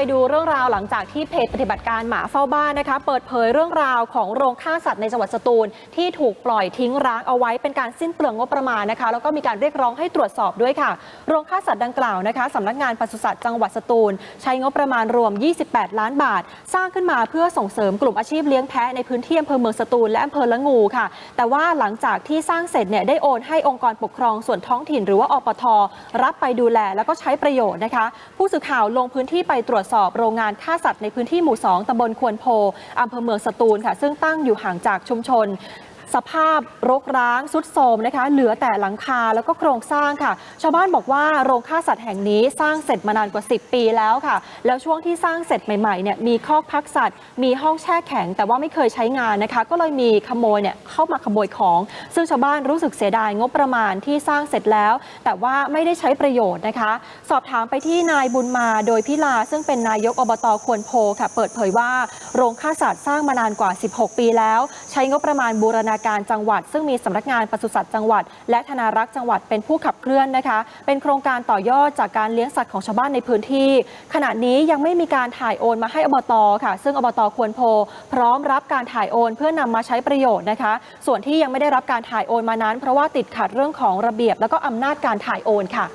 ไปดูเรื่องราวหลังจากที่เพจปฏิบัติการหมาเฝ้าบ้านนะคะ เปิดเผยเรื่องราวของโรงฆ่าสัตว์ในจังหวัดสตูล ที่ถูกปล่อยทิ้งร้างเอาไว้เป็นการสิ้นเปลืองงบประมาณนะคะ แล้วก็มีการเรียกร้องให้ตรวจสอบด้วยค่ะ โรงฆ่าสัตว์ดังกล่าวนะคะสำนักงานปศุสัตว์จังหวัดสตูล ใช้งบประมาณรวม 28 ล้านบาท สร้างขึ้นมาเพื่อส่งเสริมกลุ่มอาชีพเลี้ยงแพะในพื้นที่อำเภอเมืองสตูลและอำเภอละงูค่ะ แต่ว่าหลังจากที่สร้างเสร็จเนี่ยได้โอนให้องค์กรปกครองส่วนท้องถิ่น หรือว่าอปท รับไปดูแลแล้วก็ใช้ประโยชน์นะคะ ผู้สื่อข่าวลงพื้นที่ไปตรวจสอบโรงงานฆ่าสัตว์ในพื้นที่หมู่ 2ตำบลควนโพอำเภอเมืองสตูลค่ะ ซึ่งตั้งอยู่ห่างจากชุมชน สภาพรกร้างสุดโทรมนะคะ เหลือแต่หลังคาแล้วก็โครงสร้างค่ะ ชาวบ้านบอกว่าโรงฆ่าสัตว์แห่งนี้สร้างเสร็จมานานกว่า 10 ปีแล้วค่ะ แล้วช่วงที่สร้างเสร็จใหม่ๆเนี่ยมีคอกพักสัตว์ มีห้องแช่แข็ง แต่ว่าไม่เคยใช้งานนะคะ ก็เลยมีขโมยเนี่ยเข้ามาขโมยของ ซึ่งชาวบ้านรู้สึกเสียดายงบประมาณที่สร้างเสร็จแล้ว แต่ว่าไม่ได้ใช้ประโยชน์นะคะ สอบถามไปที่นายบุญมาโดยพิลาซึ่งเป็นนายกอบตควรโพค่ะ เปิดเผยว่าโรงฆ่าสัตว์สร้างมานานกว่า 16 ปีแล้ว ใช้งบประมาณบูรณาการจังหวัด ซึ่งมีสำนักงานปศุสัตว์จังหวัด และธนารักษ์จังหวัดเป็นผู้ขับเคลื่อนนะคะ เป็นโครงการต่อยอดจากการเลี้ยงสัตว์ของชาวบ้านในพื้นที่ ขณะนี้ยังไม่มีการถ่ายโอนมาให้อบตค่ะ ซึ่งอบตควรโพ พร้อมรับการถ่ายโอนเพื่อนำมาใช้ประโยชน์นะคะ ส่วนที่ยังไม่ได้รับการถ่ายโอนมานั้น เพราะว่าติดขัดเรื่องของระเบียบ แล้วก็อำนาจการถ่ายโอนค่ะ